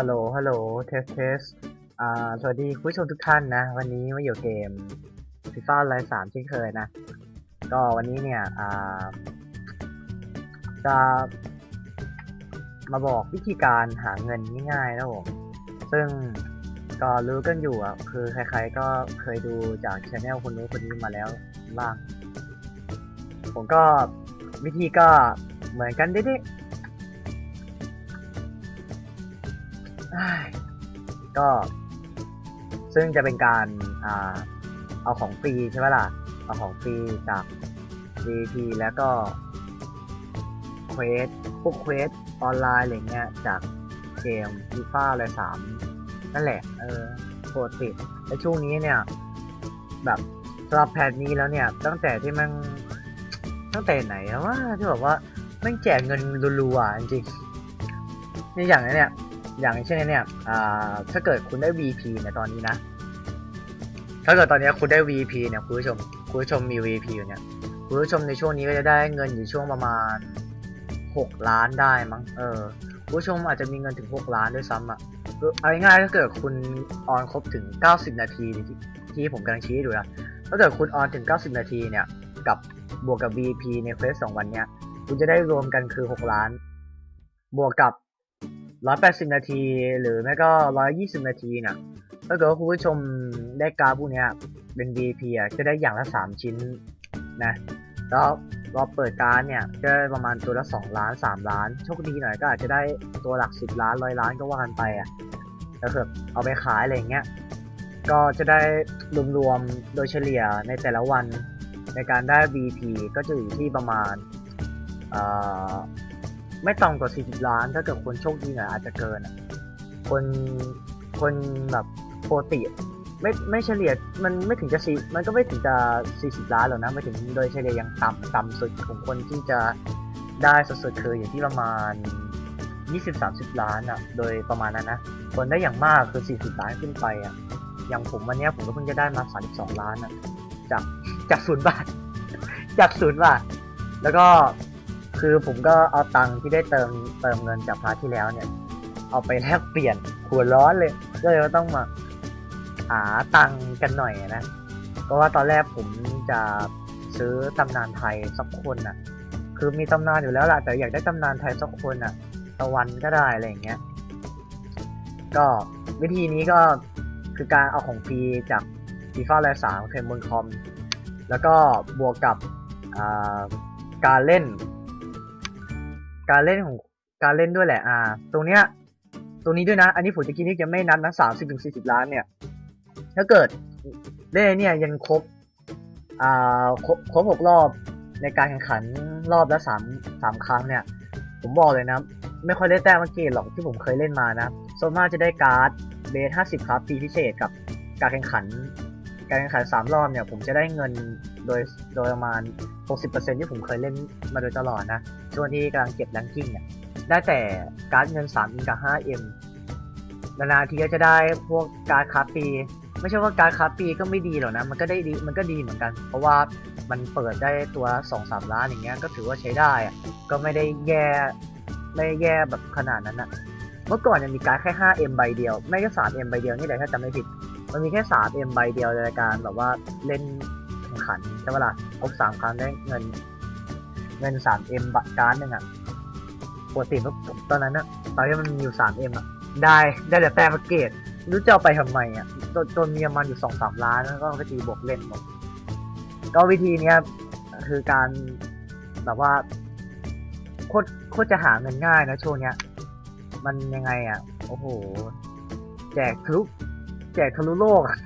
ฮัลโหล ฮัลโหล เทส เทส อ่า สวัสดีคุณผู้ชมทุกท่านนะ วันนี้มาอยู่เกมฟีฟ่าไลน์สามเช่นเคยนะ ก็วันนี้เนี่ย อ่า จะมาบอกวิธีการหาเงินง่ายๆนะผม ซึ่งก็รู้กันอยู่อะ คือใครๆก็เคยดูจากช anel คนนู้นคนนี้มาแล้วบ้าง ผมก็วิธีก็เหมือนกันดิๆ ก็ ซึ่งจะเป็นการอ่าเอาของฟรีใช่ไหมล่ะ เอาของฟรีจาก VP แล้วก็เควสพวกเควสออนไลน์อะไรเงี้ยจากเกมฟีฟ่าอะไรสามนั่นแหละ เออโปรดติดในช่วงนี้เนี่ย แบบสำหรับแพทนี้แล้วเนี่ย ตั้งแต่ที่มันตั้งแต่ไหนแล้วว่าที่บอกว่าม่งแจกเงินรัวๆจริงๆนี่อย่างนี้เนี่ย อย่างเช่นเนี่ยถ้าเกิดคุณได้ VP ในตอนนี้นะ ถ้าเกิดตอนนี้คุณได้ VP เนี่ยคุณผู้ชมคุณผู้ชมมี VP อยู่เนี่ยคุณผู้ชมในช่วงนี้ก็จะได้เงินอยู่ช่วงประมาณ 6 ล้านได้มั้งเออคุณผู้ชมอาจจะมีเงินถึง 6 ล้านด้วยซ้ำอะคือเอาง่ายๆถ้าเกิดคุณออนครบถึง 90 นาทีที่ที่ผมกำลังชี้ให้ดูนะถ้าเกิดคุณออนถึง 90 นาทีเนี่ยกับบวกกับ VP ในเฟสสองวันเนี้ยคุณจะได้รวมกันคือ 6 ล้าน บวกกับ 180นาที หรือไม่ก็120นาทีเนี่ยถ้าเกิดว่าคุณผู้ชมได้การ์ดพวกเนี้ยเป็น VP อะจะได้อย่างละ3ชิ้นนะแล้วรอเปิดการ์ดเนี่ยจะประมาณตัวละ2ล้าน3ล้านโชคดีหน่อยก็อาจจะได้ตัวหลัก10ล้าน100ล้านก็ว่ากันไปอะแล้วคือเอาไปขายอะไรเงี้ยก็จะได้รวมๆโดยเฉลี่ยในแต่ละวันในการได้ VP ก็จะอยู่ที่ประมาณอ่อ ไม่ต่ำกว่า 40 ล้าน ถ้าเกิดคนโชคดีหน่อยอาจจะเกิน คนคนแบบโปกติไม่ไม่เฉลี่ยมันไม่ถึงจะสี่มันก็ไม่ถึงจะ 40 ล้านหรอกนะ ไม่ถึงโดยเฉลี่ยยังต่ำต่ำสุดของคนที่จะได้สุดๆคืออยู่ที่ประมาณ 20-30 ล้านอะโดยประมาณนั้นนะ คนได้อย่างมากคือ 40 ล้านขึ้นไปอะอย่างผมวันเนี้ยผมก็เพิ่งจะได้มา 32 ล้านอะจากจากศูนย์บาท จากศูนย์บาท แล้วก็ คือผมก็เอาตังค์ที่ได้เติมเติมเงินจากพาร์ทที่แล้วเนี่ย เอาไปแลกเปลี่ยนหัวร้อนเลยก็เลยต้องมาหาตังค์กันหน่อยนะเพราะว่าตอนแรกผมจะซื้อตำนานไทยสักคนน่ะ คือมีตำนานอยู่แล้วแหละแต่อยากได้ตำนานไทยสักคนน่ะ ตะวันก็ได้อะไรอย่างเงี้ย ก็วิธีนี้ก็คือการเอาของฟรีจากฟีฟ่าไลน์สามเทมบนคอม แล้วก็บวกกับการเล่น การเล่นของการเล่นด้วยแหละ อ่า ตรงเนี้ย ตรงนี้ด้วยนะ อันนี้ผมจะกินที่จะไม่นับนะสามสิบถึงสี่สิบล้านเนี่ย ถ้าเกิดเล่นเนี่ยยังครบ อ่า ครบครบหกรอบในการแข่งขันรอบละสามสามครั้งเนี่ย ผมบอกเลยนะ ไม่ค่อยได้แต้มเมื่อกี้หรอกที่ผมเคยเล่นมานะส่วนมากจะได้การ์ดเบสห้าสิบครับปีพิเศษกับการแข่งขัน การแข่งขันสามรอบเนี่ย ผมจะได้เงิน โดยโดยประมาณ 60%ที่ผมเคยเล่นมาโดยตลอดนะ ช่วงที่กำลังเก็บแรงกิ้งเนี่ย ได้แต่การ์ดเงิน3 m กับ 5m นานๆทีก็จะได้พวกการ์ดคาปี ไม่ใช่ว่าการ์ดคาปีก็ไม่ดีหรอกนะ มันก็ได้ดีมันก็ดีเหมือนกัน เพราะว่ามันเปิดได้ตัว 2-3 ล้านอย่างเงี้ยก็ถือว่าใช้ได้อะก็ไม่ได้แย่ไม่ได้แย่แบบขนาดนั้นอะเมื่อก่อนยังมีการดแค่ 5m ใบเดียว ไม่ก็ 3m ใบเดียวนี่แหละถ้าจำไม่ผิด มันมีแค่ 3m ใบเดียวในการแบบว่าเล่น แข่งขันใช่ปะล่ะครบสามครั้งได้เงิน เงิน 3m บัตรการ์ดหนึ่งอะปกติเมื่อตอนนั้นอะตอนที่มันมีอยู่ 3m อะได้ได้แต่แต้มเกตรู้จะเอาไปทำไมอะจนจนมีประมาณอยู่สองสามล้านแล้วก็ไปตีบวกเล่นหมดก็วิธีเนี้ยคือการแบบว่าโคตรโคตรจะหาเงินง่ายนะช่วงเนี้ย มันยังไงอะ โอ้โห แจกทะลุแจกทะลุโลกอะ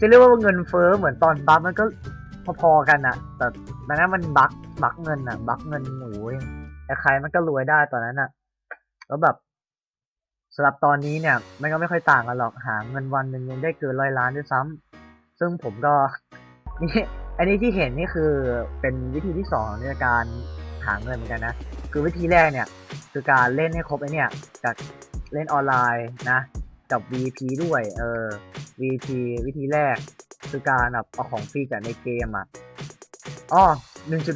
จะเรียกว่าเงินเฟ้อเหมือนตอนบัฟมันก็พอๆกันอะแต่ตอนนั้นมันบักบักเงินอะบักเงินหมูแต่ใครมันก็รวยได้ตอนนั้นอะแล้วแบบสำหรับตอนนี้เนี่ยมันก็ไม่ค่อยต่างกันหรอกหาเงินวันหนึ่งยังได้เกินร้อยล้านด้วยซ้ำซึ่งผมก็นี่อันนี้ที่เห็นนี่คือเป็นวิธีที่สองในการหาเงินเหมือนกันนะคือวิธีแรกเนี่ย คือการเล่นให้ครบไอเนี่ยจากเล่นออนไลน์นะ กับ VP ด้วย เออ VP วิธีแรกคือการแบบเอาของฟรีจากในเกมอะอ้อ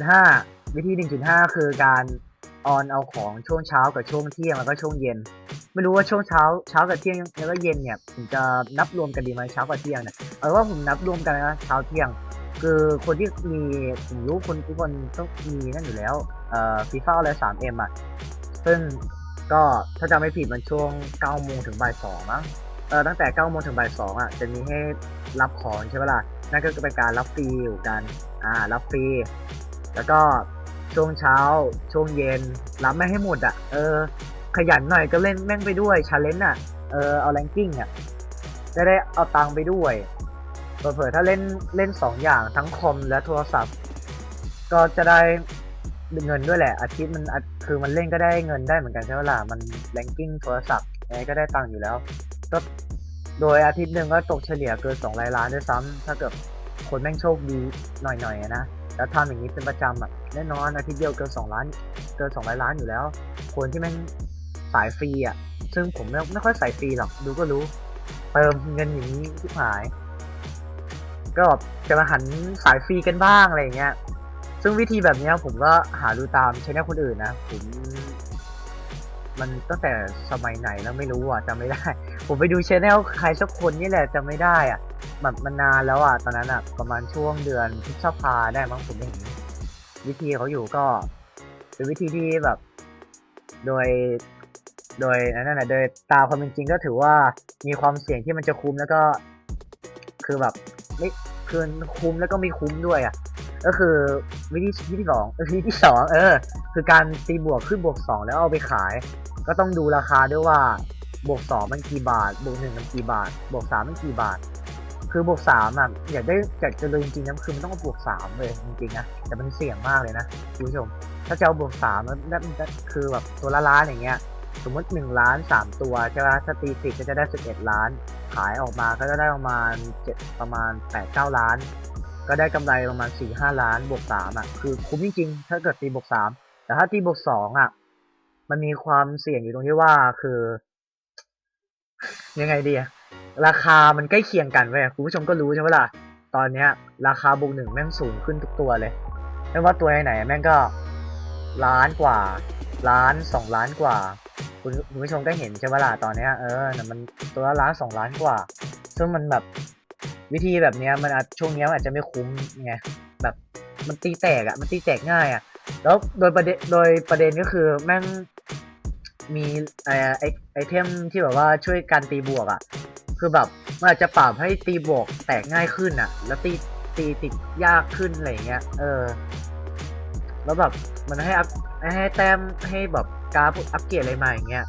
1.5 วิธี 1.5 คือการออนเอาของช่วงเช้ากับช่วงเที่ยงแล้วก็ช่วงเย็น ไม่รู้ว่าช่วงเช้าเช้ากับเที่ยงแล้วก็เย็นเนี่ยผมจะนับรวมกันดีไหมเช้ากับเที่ยงเนี่ยเอาว่าผมนับรวมกันนะเช้าเที่ยง คือคนที่มีผมรู้คนทุกคนต้องมีนั่นอยู่แล้วเอ่อฟีฟ่าอะไรสามเอ็มอะซึ่ง ก็ถ้าจำไม่ผิดมันช่วง9โมงถึงบ่ายสองมั้งเออตั้งแต่9โมงถึงบ่ายสองอะจะมีให้รับของใช่ไหมล่ะนั่นก็เป็นการรับฟรีอยู่กันอ่ารับฟรีแล้วก็ช่วงเช้าช่วงเย็นรับไม่ให้หมดอะเออ ขยันหน่อยก็เล่นแม่งไปด้วยชาเลนจ์อะเออเอาแรงกิ้งอะจะได้เอาตังค์ไปด้วยเผื่อถ้าเล่นเล่นสองอย่างทั้งคอมและโทรศัพท์ ก็จะได้ เงินด้วยแหละ อาทิตย์มันคือมันเล่นก็ได้เงินได้เหมือนกันใช่ไหมล่ะมันแรงกิ้งโทรศัพท์ไงก็ได้ตังค์อยู่แล้วก็โดยอาทิตย์หนึ่งก็ตกเฉลี่ยเกินสองล้านด้วยซ้ำถ้าเกิดคนแม่งโชคดีหน่อยๆนะแล้วทำอย่างนี้เป็นประจำอะแน่นอนอาทิตย์เดียวเกินสองล้าน เกินสองรายล้านอยู่แล้ว คนที่แม่งสายฟรีอะ ซึ่งผมไม่ไม่ค่อยสายฟรีหรอกดูก็รู้ เติมเงินอย่างนี้ที่หาย ก็จะมาหันสายฟรีกันบ้างอะไรอย่างเงี้ย ซึ่งวิธีแบบนี้ผมก็หาดูตามชแนลคนอื่นนะผมมันตั้งแต่สมัยไหนแล้วไม่รู้อะจำไม่ได้ ผมไปดูชแนลใครสักคนนี่แหละจำไม่ได้อะแบบมันนานแล้วอะตอนนั้นอะประมาณช่วงเดือนพฤษภาได้มั้งผมเห็นวิธีเขาอยู่ก็เป็นวิธีที่แบบ โดย โดยนั่นน่ะโดยตามความเป็นจริงก็ถือว่ามีความเสี่ยงที่มันจะคุ้มแล้วก็ คือแบบไม่คือคุ้มแล้วก็ไม่คุ้มด้วยอะ ก็คือวิธีวิธีสองวิธีสองเออ คือการตีบวกขึ้นบวกสองแล้วเอาไปขาย ก็ต้องดูราคาด้วยว่าบวกสองมันกี่บาท บวกหนึ่งมันกี่บาท บวกสามมันกี่บาท คือบวกสามอะอยากได้อยากจะเลยจริงๆนะคือมันต้องเอาบวกสามเลยจริงๆนะแต่มันเสี่ยงมากเลยนะคุณผู้ชม ถ้าจะเอาบวกสามแล้วนั่นคือแบบตัวละล้านอย่างเงี้ยสมมติหนึ่งล้านสามตัวใช่ไหมถ้าตีสิบก็จะได้สิบเอ็ดล้าน ขายออกมาก็จะได้ประมาณเจ็ดประมาณแปดเก้าล้าน ก็ได้กำไรประมาณสี่ห้าล้านบวกสามอะคือคุ้มจริงๆถ้าเกิดตีบวกสามแต่ถ้าตีบวกสองอะ มันมีความเสี่ยงอยู่ตรงที่ว่าคือ ยังไงดีอะราคามันใกล้เคียงกันเว้ยคุณผู้ชมก็รู้ใช่ไหมล่ะตอนเนี้ย ราคาบวกหนึ่งแม่งสูงขึ้นทุกตัวเลยไม่ว่าตัวไหนแม่งก็ล้านกว่า ล้านสองล้านกว่า คุณคุณผู้ชมก็เห็นใช่ไหมล่ะตอนเนี้ยเออน่ะมันตัวละล้านสองล้านกว่า ซึ่งมันแบบ วิธีแบบเนี้ยมันอาจช่วงเนี้ยมันอาจจะไม่คุ้มไงแบบมันตีแตกอะมันตีแตกง่ายอะแล้วโดยประเด็นโดยประเด็นก็คือแม่งมีไอไอไอเทมที่แบบว่าช่วยการตีบวกอะคือแบบมันอาจจะปรับให้ตีบวกแตกง่ายขึ้นอะแล้วตีตีติดยากขึ้นอะไรเงี้ย เออ แล้วแบบมันให้อัพให้แต้มให้แบบกรารดอัปเกรดอะไรมาอย่างเงี้ย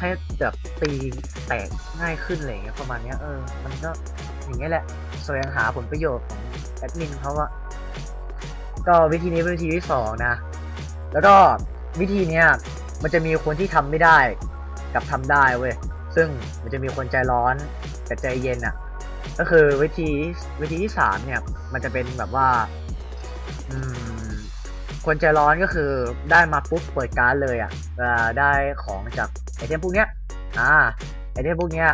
ให้แบบตีแตกง่ายขึ้นอะไรเงี้ยประมาณเนี้ยเออ มันก็ อย่างเงี้ยแหละแสวงหาผลประโยชน์ของแอดมินเขาอะก็วิธีนี้เป็นวิธีที่สองนะ แล้วก็วิธีเนี้ยมันจะมีคนที่ทำไม่ได้กับทำได้เว้ย ซึ่งมันจะมีคนใจร้อนกับใจเย็นอะก็คือวิธีวิธีที่สามเนี่ย มันจะเป็นแบบว่า อืม คนใจร้อนก็คือได้มาปุ๊บเปิดการ์ดเลยอะเอ่อได้ของจากไอเทมพวกเนี้ย อ่าไอเทมพวกเนี้ย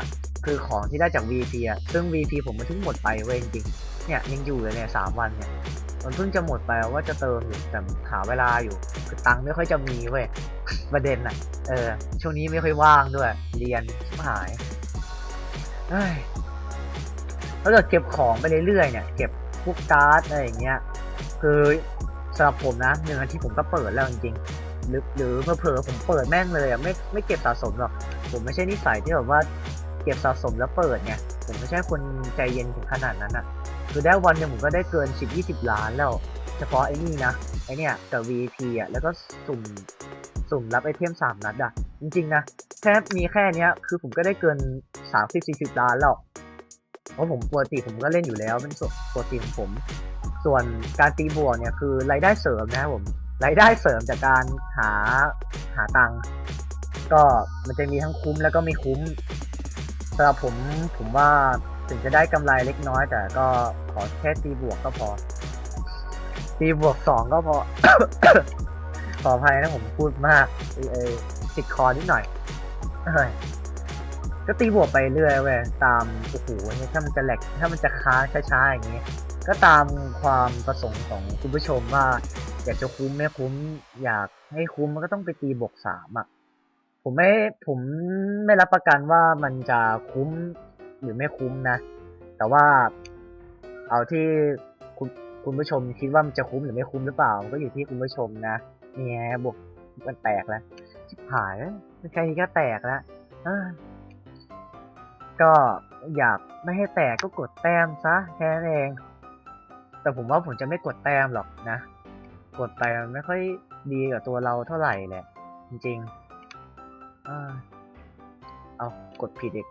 คือของที่ได้จาก VP อะ ซึ่ง VP ผมมันเพิ่งหมดไปเว้ยจริงๆเนี่ยยังอยู่เลยเนี่ยสามวันเนี่ย มันเพิ่งจะหมดไปว่าจะเติมอยู่แต่หาเวลาอยู่ คือตังค์ไม่ค่อยจะมีเว้ย ประเด็นอะ เออ ช่วงนี้ไม่ค่อยว่างด้วย เรียนชิบหายเฮ้ยถ้าเกิดเก็บของไปเรื่อยๆเนี่ย เก็บพวกการ์ดอะไรอย่างเงี้ย คือสำหรับผมนะหนึ่งอาทิตย์ผมก็เปิดแล้วจริงๆหรือหรือเผลอผมเปิดแม่งเลยอะไม่ไม่เก็บสะสมหรอกผมไม่ใช่นิสัยที่แบบว่า ก็บสะสมแล้วเปิดไงผมไม่ใช่คนใจเย็นถึงขนาดนั้นอะคือได้วันหนึ่งผมก็ได้เกินสิบยี่สิบล้านแล้ว เฉพาะไอ้นี่นะไอเนี่ยกับ VP อะแล้วก็สุ่มสุ่มรับไอเทมสามนัดอะ จริงๆนะแค่มีแค่เนี้ยคือผมก็ได้เกินสามสิบสี่สิบล้านแล้วเพราะผมปกติผมก็เล่นอยู่แล้วเป็นส่วนปกติของผม ส่วนการตีบวกเนี่ยคือรายได้เสริมนะครับผมรายได้เสริมจากการหาหาตังก็มันจะมีทั้งคุ้มแล้วก็ไม่คุ้ม สำหรับผมผมว่าถึงจะได้กำไรเล็กน้อย แต่ก็ขอแค่ตีบวกก็พอ ตีบวกสองก็พอ ขออภัยนะผมพูดมากเออติดคอนิดหน่อยก็ตีบวกไปเรื่อยเว้ยตามโอ้โหเนี่ยถ้ามันจะแหลกถ้ามันจะค้างช้าๆอย่างงี้ ก็ตามความประสงค์ของคุณผู้ชมว่า อยากจะคุ้มไม่คุ้ม อยากให้คุ้มมันก็ต้องไปตีบวกสามอะ ผมไม่ผมไม่รับประกันว่ามันจะคุ้มหรือไม่คุ้มนะ แต่ว่าเอาที่คุณคุณผู้ชมคิดว่ามันจะคุ้มหรือไม่คุ้มหรือเปล่า ก็อยู่ที่คุณผู้ชมนะเนี่ยบวกมันแตกแล้วชิบหายแล้วแค่นี้ก็แตกแล้วก็อยากไม่ให้แตกก็กดแต้มซะแค่นั้นเอง แต่ผมว่าผมจะไม่กดแต้มหรอกนะ กดไปมันไม่ค่อยดีกับตัวเราเท่าไหร่แหละจริงๆ เอากดผิดอีก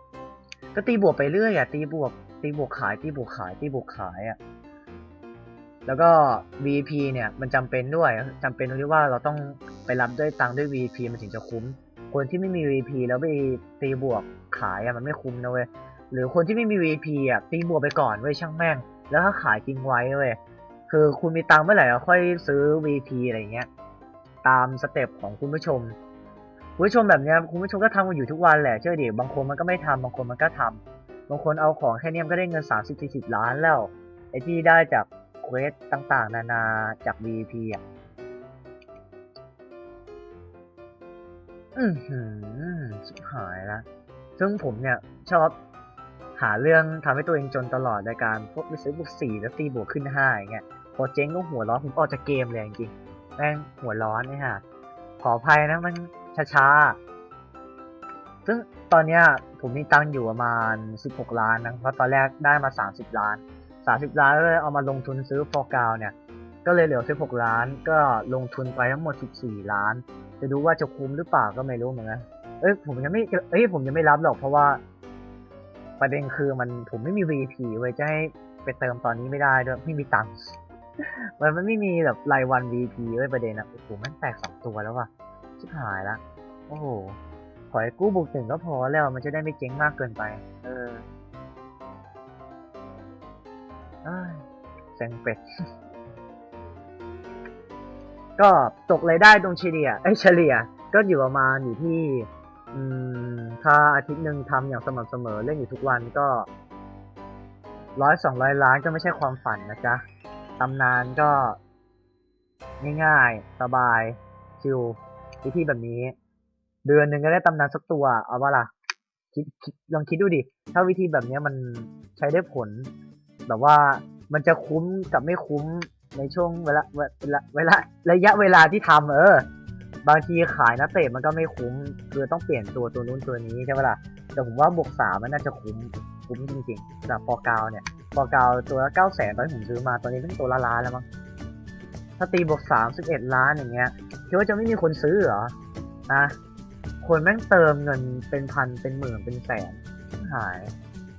ก็ตีบวกไปเรื่อยอะ ตีบวก ตีบวกขาย ตีบวกขาย ตีบวกขายอะ แล้วก็ VP เนี่ยมันจำเป็นด้วยจำเป็นตรงที่ว่าเราต้องไปรับด้วยตังค์ด้วย VP มันถึงจะคุ้ม คนที่ไม่มี VP แล้วไปตีบวกขายอะมันไม่คุ้มนะเว้ย หรือคนที่ไม่มี VP อะตีบวกไปก่อนเว้ยช่างแม่ง แล้วถ้าขายทิ้งไว้เว้ย คือคุณมีตังค์เมื่อไหร่ค่อยซื้อ VP อะไรเงี้ย ตามสเต็ปของคุณผู้ชม คุณผู้ชมแบบนี้คุณผู้ชมก็ทำกันอยู่ทุกวันแหละเชื่อดิบางคนมันก็ไม่ทำบางคนมันก็ทำบางคนเอาของแค่เนี้ยมก็ได้เงิน 30 40 ล้านแล้วไอ้ที่ได้จากเควสต่างๆ นานาจาก VP อะอือหือชิบหายละซึ่งผมเนี่ยชอบหาเรื่องทำให้ตัวเองจนตลอดในการพวกไปซื้อบวกสี่แล้วตีบวกขึ้นห้าอย่างเงี้ยพอเจ๊งก็หัวร้อนผมออกจากเกมเลยจริงๆแม่งหัวร้อนเนี่ยฮะขออภัยนะมันช้าๆ ซึ่งตอนเนี้ยผมมีตังค์อยู่ประมาณ 16 ล้านนะ เพราะตอนแรกได้มา 30 ล้าน 30 ล้านแล้วเลยเอามาลงทุนซื้อฟอกาวเนี่ย ก็เลยเหลือ 16 ล้าน ก็ลงทุนไปทั้งหมด 14 ล้าน จะดูว่าจะคุ้มหรือเปล่าก็ไม่รู้เหมือนกัน เอ้ยผมยังไม่ เอ้ยผมยังไม่รับหรอกเพราะว่า ประเด็นคือมันผมไม่มี VP ไว้ยจะให้ไปเติมตอนนี้ไม่ได้ด้วยไม่มีตังค์มันมันไม่มีแบบรายวัน VP ไว้ยประเด็นอะโอ้โหมันแตกสองตัวแล้วว่ะ ชิบหายละ โอ้โห ขอให้กู้บุกถึงก็พอแล้วมันจะได้ไม่เจ๊งมากเกินไป เออเอ้เซ็งเป็ด ก็ตกรายได้ตรงเฉลี่ยไอ้ยเฉลี่ย ก็อยู่ประมาณอยู่ที่ อืม ถ้าอาทิตย์หนึ่งทำอย่างสม่ำเสมอเล่นอยู่ทุกวันก็ร้อยสองร้อยล้านก็ไม่ใช่ความฝันนะจ๊ะตำนานก็ ง่ายๆ สบาย ชิล วิธีแบบนี้ เดือนหนึ่งก็ได้ตำนานสักตัว เอาว่าล่ะคิดคดลองคิดดูดิ ถ้าวิธีแบบนี้มันใช้ได้ผล แบบว่ามันจะคุ้มกับไม่คุ้มในช่วงเวลาเวลาเวลาระยะเวลาที่ทำเออ บางทีขายนักเตะมันก็ไม่คุ้ม คือต้องเปลี่ยนตัวตัวนู้นตัวนี้ใช่ไหมล่ะ แต่ผมว่าบวกสามมันน่าจะคุ้มคุ้มจริงๆแบบปอกาวเนี่ยปอกาวตัวละเก้าแสนตอนที่ผมซื้อมาตอนนี้เป็นตัวละล้านแล้วมั้ง ถ้าตีบวกสามสิบเอ็ดล้านอย่างเงี้ยคิดว่าจะไม่มีคนซื้อเหรอนะคนแม่งเติมเงินเป็นพันเป็นหมื่นเป็นแสนหาย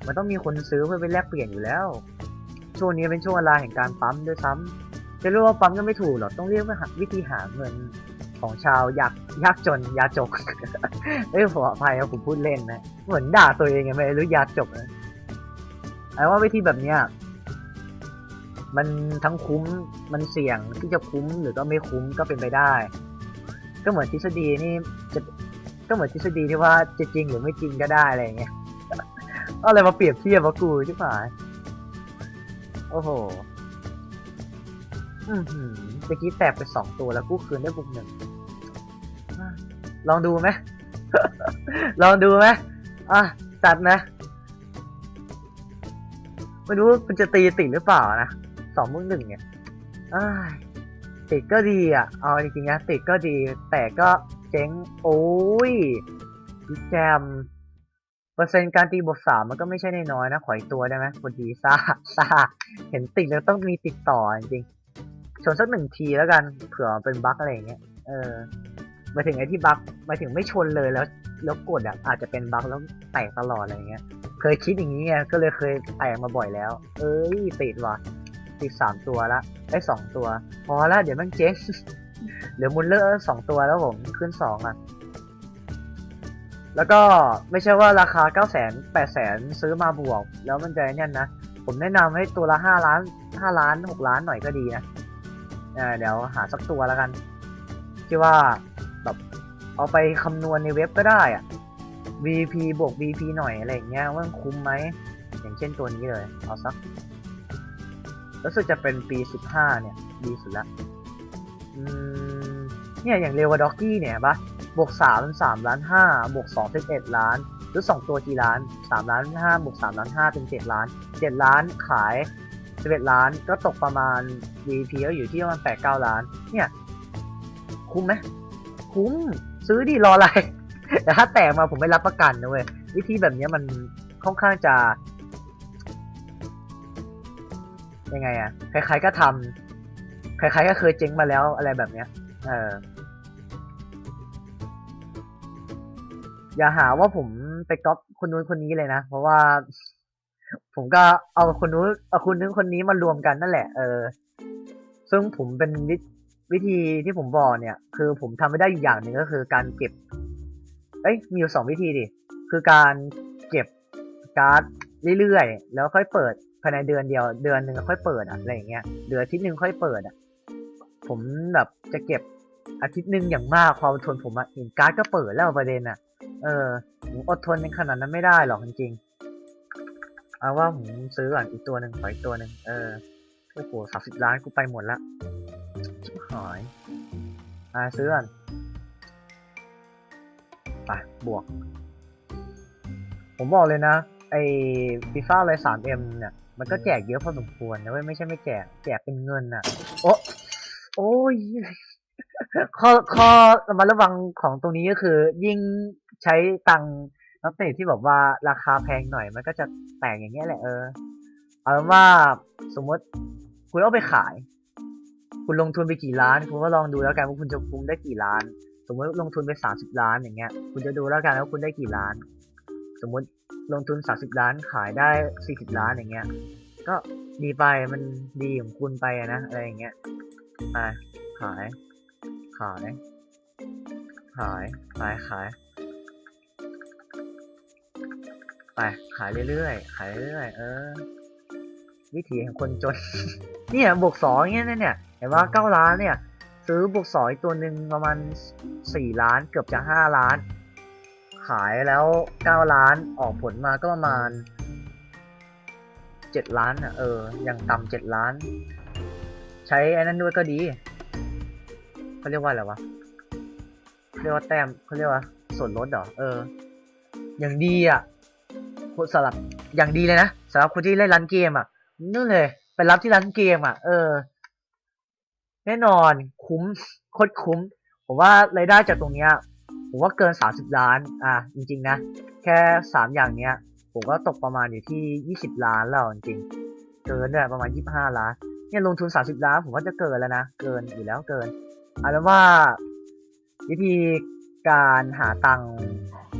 มันต้องมีคนซื้อเพื่อไปแลกเปลี่ยนอยู่แล้ว ช่วงนี้เป็นช่วงเวลาแห่งการปั๊มด้วยซ้ำจะเรียกว่าปั๊มก็ไม่ถูกหรอกต้องเรียกว่าวิธีหาเงินของชาวยากยากจนยาจกเอ้ยผมอภัยครับผมพูดเล่นนะ เหมือนด่าตัวเองไงไม่รู้ยาจกนะไอ้ว่าวิธีแบบเนี้ย มันทั้งคุ้มมันเสี่ยงที่จะคุ้มหรือก็ไม่คุ้มก็เป็นไปได้ ก็เหมือนทฤษฎีนี่จะก็เหมือนทฤษฎีที่ว่าจะจริงหรือไม่จริงก็ได้อะไรอย่างเงี้ยเอาอะไรมาเปรียบเทียบวะกูใช่ไหมโอ้โหอือหือเมื่อกี้แตกไปสองตัวแล้วกู้คืนได้บุกหนึ่งอะลองดูไหมลองดูไหมอะจัดนะ ไม่รู้มันจะตีติดหรือเปล่านะ สองมุกหนึ่งเนี่ยติดก็ดีอะ เอาจริงๆนะติดก็ดี แต่ก็เจ๊ง โอ้ยพี่แจม เปอร์เซ็นต์การตีบวกสามมันก็ไม่ใช่นน้อยนะขออีกตัวได้ไหมพอดีซ่าซ่าเห็นติดแล้วต้องมีติดต่อจริงชนสักหนึ่งทีแล้วกันเผื่อเป็นบั๊กอะไรอย่างเงี้ยเออมาถึงไอ้ที่บั๊กมาถึงไม่ชนเลยแล้ว แล้วกดอะอาจจะเป็นบั๊กแล้วแตกตลอดอะไรเงี้ย เคยคิดอย่างนี้ไงก็เลยเคยแตกมาบ่อยแล้ว เอ้ยติดว่ะ ติดสามตัวละได้สองตัว พอละเดี๋ยวมันเจ๊งเหลือมุลเลอร์สองตัวแล้วผมขึ้นสองอะ แล้วก็ไม่ใช่ว่าราคาเก้าแสนแปดแสนซื้อมาบวก แล้วมันจะเนี่ยนะ ผมแนะนำให้ตัวละห้าล้านห้าล้านหกล้านหน่อยก็ดีนะเเดี๋ยวหาสักตัวแล้วกันที่ว่าแบบเอาไปคำนวณในเว็บก็ได้อะ VP บวก VP หน่อยอะไรอย่างเงี้ยว่าคุ้มไหม อย่างเช่นตัวนี้เลย เอาสัก รู้สึกจะเป็นปี 15 เนี่ย ดีสุดละเนี่ย อย่างเรวาด็อกกี้เนี่ยปะบวกสามสามล้านห้าบวกสองเป็นเอ็ดล้าน หรือสองตัวกี่ล้านสามล้านห้าบวกสามล้านห้าเป็นเจ็ดล้านเจ็ดล้านขายสิบเอ็ดล้านก็ตกประมาณ VP ก็อยู่ที่ประมาณแปดเก้าล้าน เนี่ย คุ้มไหมคุ้ม ซื้อดิรออะไร แต่ถ้าแตกมาผมไม่รับประกันนะเว้ย วิธีแบบเนี้ยมันค่อนข้างจะ ยังไงอะใครๆก็ทำใครๆก็เคยเจ๊งมาแล้วอะไรแบบเนี้ย เออ อย่าหาว่าผมไปก๊อปคนนู้นคนนี้เลยนะ เพราะว่า ผมก็เอาคนนู้นเอาคนนู้นคนนี้มารวมกันนั่นแหละ เออ ซึ่งผมเป็นวิวิธีที่ผมบอกเนี่ย คือผมทำไม่ได้อยู่อย่างหนึ่งก็คือการเก็บ เอ้ย มีอยู่สองวิธีดิ คือการเก็บการ์ดเรื่อยๆ แล้วค่อยเปิด ภายในเดือนเดียว เดือนหนึ่งค่อยเปิดอะอะไรอย่างเงี้ยเดือนอาทิตย์หนึ่งค่อยเปิดอะผมแบบจะเก็บอาทิตย์หนึ่งอย่างมากความทนผมอะเห็นการ์ดก็เปิดแล้วประเด็นอะเออผมอดทนในขนาดนั้นไม่ได้หรอกจริงๆเอาว่าผมซื้อก่อนอีกตัวหนึ่งขออีกตัวหนึ่งเออโอ้โหสามสิบล้านกูไปหมดละชิบหายอ่าซื้อก่อนไปบวก ผมบอกเลยนะ ไอ้ฟีฟ่าเลย 3M เนี่ย มันก็แจกเยอะพอสมควรนะเว้ยไม่ใช่ไม่แจกแจกเป็นเงินอะ โอ้โอ้ยข้อข้อระมัดระวังของตรงนี้ก็คือ ยิ่งใช้ตังค์นักเตะที่แบบว่าราคาแพงหน่อยมันก็จะแตกอย่างเงี้ยแหละเออเอาเป็นว่าสมมติคุณเอาไปขาย คุณลงทุนไปกี่ล้าน คุณก็ลองดูแล้วกันว่าคุณจะคุ้มได้กี่ล้าน สมมติลงทุนไปสามสิบล้านอย่างเงี้ย คุณจะดูแล้วกันว่าคุณได้กี่ล้าน สมมติลงทุนสามสิบล้านขายได้สี่สิบล้านอย่างเงี้ย ก็ดีไปมันดีของคุณไปนะอะไรอย่างเงี้ยไปขาย ขาย ขาย ขาย ขาย ไปขายเรื่อยๆ ขายเรื่อยๆ เออ วิถีแห่งคนจน เนี่ยบวกสองเงี้ยเนี่ยเห็นว่าเก้าล้านเนี่ย ซื้อบวกสองอีกตัวหนึ่งประมาณสี่ล้านเกือบจะห้าล้าน ขายแล้วเก้าล้านออกผลมาก็ประมาณเจ็ดล้านอะเออ อย่างต่ำเจ็ดล้าน ใช้ไอ้นั้นด้วยก็ดีเขาเรียกว่าอะไรวะเขาเรียกว่าแต้มเขาเรียกว่าส่วนลดเหรอเออ อย่างดีอะสำหรับอย่างดีเลยนะสำหรับคนที่เล่นร้านเกมอะนู่นเลย ไปรับที่ร้านเกมอะ เออ แน่นอนคุ้มโคตรคุ้ม ผมว่ารายได้จากตรงเนี้ย ผมว่าเกินสามสิบล้าน อะจริง ๆ นะ แค่สามอย่างเนี้ย ผมก็ตกประมาณอยู่ที่ยี่สิบล้านแล้วจริงเกินด้วยประมาณยี่สิบห้าล้าน เนี่ยลงทุนสามสิบล้าน ผมว่าจะเกินแล้วนะ เกินอยู่แล้วเกินเอาเป็นว่า วิธีการหาตังค์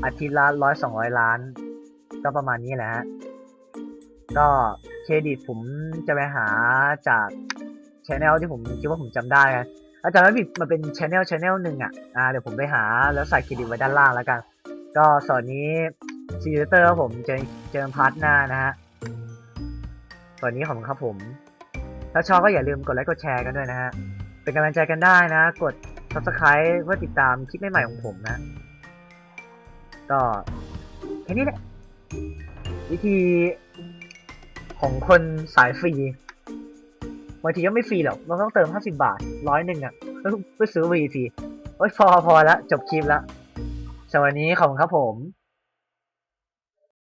อาทิตย์ละร้อยสองร้อยล้าน ก็ประมาณนี้แหละฮะ ก็เครดิตผมจะไปหาจากชแนลที่ผมคิดว่าผมจำได้นะ อาจารย์ไม่ผิดมันเป็นชแนลชแนลหนึ่งอะอ่าเดี๋ยวผมไปหาแล้วใส่เครดิตไว้ด้านล่างแล้วกัน ก็สอนนี้ซีเตอร์ผมเจอเจอพาร์ทหน้านะฮะสอนนี้ของครับผม ถ้าชอบก็อย่าลืมกดไลค์กดแชร์กันด้วยนะฮะ เป็นกำลังใจกันได้นะ กด subscribe เพื่อติดตามคลิปใหม่ๆของผมนะ ก็แค่นี้แหละวิธีของคนสายฟรี บางทีก็ไม่ฟรีหรอกมันต้องเติม50บาทร้อยหนึ่งอะเพื่อซื้อวีทีโอ้ยพอพอละจบคลิปแล้วสวัสดีขอบคุณครับผม